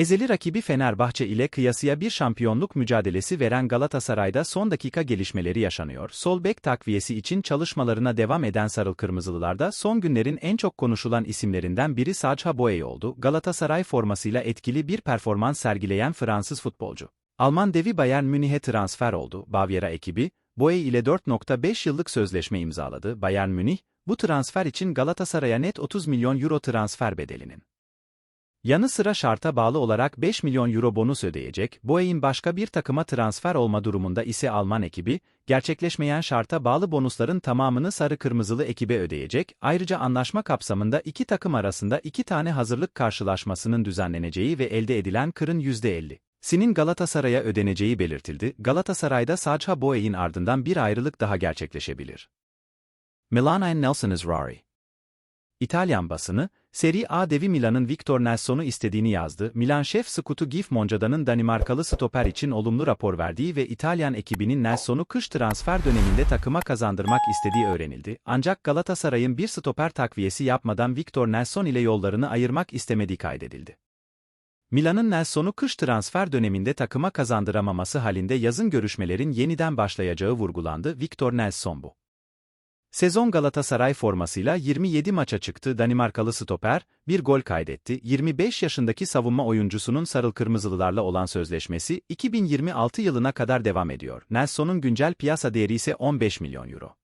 Ezeli rakibi Fenerbahçe ile kıyasıya bir şampiyonluk mücadelesi veren Galatasaray'da son dakika gelişmeleri yaşanıyor. Sol bek takviyesi için çalışmalarına devam eden Sarıl Kırmızılılarda son günlerin en çok konuşulan isimlerinden biri Sacha Boey oldu. Galatasaray formasıyla etkili bir performans sergileyen Fransız futbolcu. Alman devi Bayern Münih'e transfer oldu. Bavyera ekibi, Boey ile 4.5 yıllık sözleşme imzaladı. Bayern Münih, bu transfer için Galatasaray'a net 30 milyon euro transfer bedelinin yanı sıra şarta bağlı olarak 5 milyon euro bonus ödeyecek, Boey'in başka bir takıma transfer olma durumunda ise Alman ekibi, gerçekleşmeyen şarta bağlı bonusların tamamını sarı-kırmızılı ekibe ödeyecek, ayrıca anlaşma kapsamında iki takım arasında iki tane hazırlık karşılaşmasının düzenleneceği ve elde edilen kırın %50. Sinin Galatasaray'a ödeneceği belirtildi, Galatasaray'da Sacha Boey'in ardından bir ayrılık daha gerçekleşebilir. Milan and Nelson Izrari İtalyan basını, Serie A devi Milan'ın Victor Nelson'u istediğini yazdı. Milan şef Scutu Gif Moncada'nın Danimarkalı stoper için olumlu rapor verdiği ve İtalyan ekibinin Nelson'u kış transfer döneminde takıma kazandırmak istediği öğrenildi. Ancak Galatasaray'ın bir stoper takviyesi yapmadan Victor Nelson ile yollarını ayırmak istemediği kaydedildi. Milan'ın Nelson'u kış transfer döneminde takıma kazandıramaması halinde yazın görüşmelerin yeniden başlayacağı vurgulandı. Victor Nelson bu. Sezon Galatasaray formasıyla 27 maça çıktı Danimarkalı stoper, bir gol kaydetti. 25 yaşındaki savunma oyuncusunun sarıl kırmızılılarla olan sözleşmesi 2026 yılına kadar devam ediyor. Nelson'un güncel piyasa değeri ise 15 milyon euro.